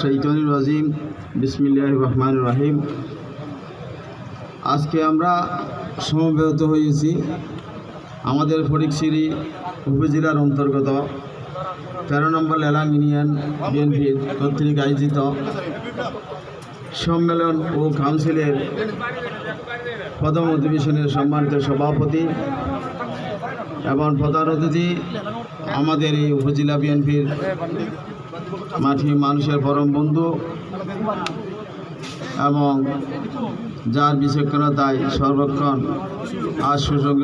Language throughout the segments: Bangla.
শাইতানির রাজিম। বিসমিল্লাহির রহমানির রহিম। আজকে আমরা সমবেত হয়েছি আমাদের ফটিকশিরি উপজেলার অন্তর্গত তেরো নম্বর লেলাং ইউনিয়ন বিএনপির কর্তৃক আয়োজিত সম্মেলন ও কাউন্সিলের প্রথম অধিবেশনের সম্মানিত সভাপতি এবং প্রধান অতিথি আমাদের এই উপজেলা বিএনপির মাটি মানুষের পরম বন্ধু এবং যার বিচক্ষণতায় সর্বক্ষণ আজ সুসং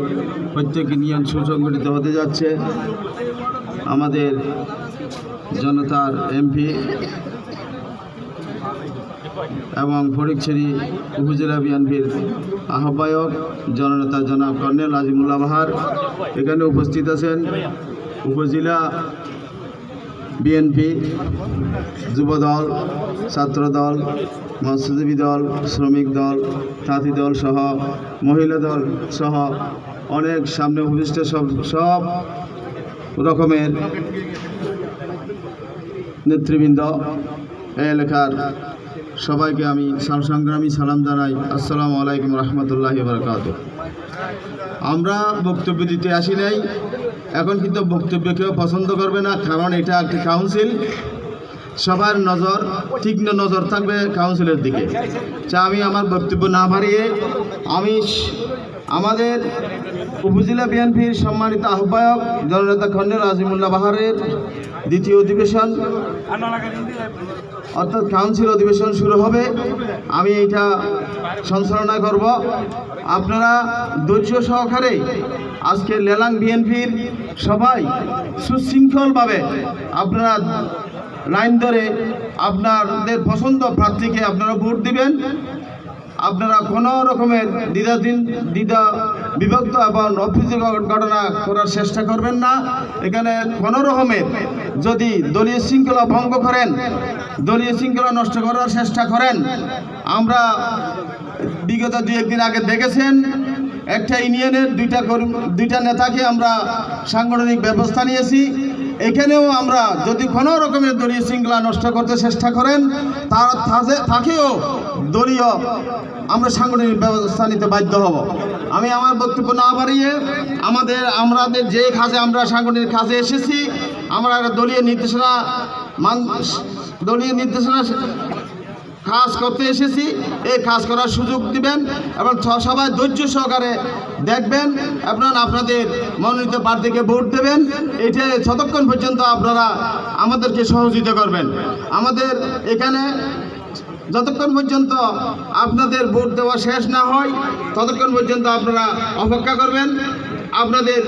প্রত্যেক ইউনিয়ন সুসংগঠিত হতে যাচ্ছে। আমাদের জনতার এমপি এবং ফটিকছড়ি উপজেলা বিএনপির আহ্বায়ক জননেতা জনাব কর্নেল আজিমুল্লাহ বাহার এখানে উপস্থিত আছেন উপজেলা বিএনপি যুবদল, ছাত্রদল, মৎস্যজীবী দল, শ্রমিক দল, তাঁতি দল সহ মহিলা দল সহ অনেক সামনে উপস্থিত সব সব রকমের নেতৃবৃন্দ এলাকার সবাইকে আমি সংগ্রামী সালাম জানাই। আসসালামু আলাইকুম রহমতুল্লাহ বরকাত আমরা বক্তব্য দিতে আসি নাই। এখন কিন্তু বক্তব্য কেউ পছন্দ করবে না, কারণ এটা একটি কাউন্সিল সবার নজর, তীক্ষ্ণ নজর থাকবে কাউন্সিলের দিকে। যা আমি আমার বক্তব্য না বাড়িয়ে আমি আমাদের উপজেলা বিএনপির সম্মানিত আহ্বায়ক জননেতা খন্ডের আজিমুল্লাহ বাহারের দ্বিতীয় অধিবেশন, অর্থাৎ কাউন্সিল অধিবেশন শুরু হবে। আমি এটা সঞ্চালনা করব। আপনারা ধৈর্য সহকারে আজকে লেলাং বিএনপির সবাই সুশৃঙ্খলভাবে আপনারা লাইন ধরে আপনাদের পছন্দ প্রার্থীকে আপনারা ভোট দিবেন। আপনারা কোনো রকমের দ্বিধাধীন দ্বিধা বিভক্ত এবং অপ্রীতিকর ঘটনা করার চেষ্টা করবেন না। এখানে কোনো রকমের যদি দলীয় শৃঙ্খলা ভঙ্গ করেন, দলীয় শৃঙ্খলা নষ্ট করার চেষ্টা করেন, আমরা বিগত দু একদিন আগে দেখেছেন, একটা ইউনিয়নের দুইটা দুইটা নেতাকে আমরা সাংগঠনিক ব্যবস্থা নিয়েছি। এখানেও আমরা যদি কোনো রকমের দলীয় শৃঙ্খলা নষ্ট করতে চেষ্টা করেন, তার থাকেও দলীয় আমরা সাংগঠনিক ব্যবস্থা নিতে বাধ্য হব। আমি আমার বক্তব্য না বাড়িয়ে আমাদের আমাদের যে কাজে আমরা সাংগঠনিক কাজে এসেছি, আমরা দলীয় নির্দেশনা মান দলীয় নির্দেশনা কাজ করতে এসেছি, এই কাজ করার সুযোগ দিবেন এবং সবাই ধৈর্য সহকারে দেখবেন, আপনার আপনাদের মনোনীত প্রার্থীকে ভোট দেবেন। এটা যতক্ষণ পর্যন্ত আপনারা আমাদেরকে সহযোগিতা করবেন। আমাদের এখানে যতক্ষণ পর্যন্ত আপনাদের ভোট দেওয়া শেষ না হয়, ততক্ষণ পর্যন্ত আপনারা অপেক্ষা করবেন। আপনাদের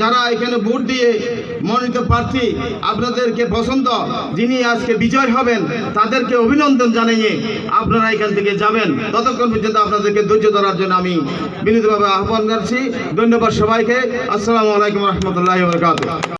যারা এখানে ভোট দিয়ে মনোনীত প্রার্থী, আপনাদেরকে পছন্দ, যিনি আজকে বিজয় হবেন, তাদেরকে অভিনন্দন জানিয়ে আপনারা এখান থেকে যাবেন। ততক্ষণ পর্যন্ত আপনাদেরকে ধৈর্য ধরার জন্য আমি বিনীতভাবে আহ্বান করছি ধন্যবাদ সবাইকে। আসসালামু আলাইকুম রহমতুল্লাহ বরকাত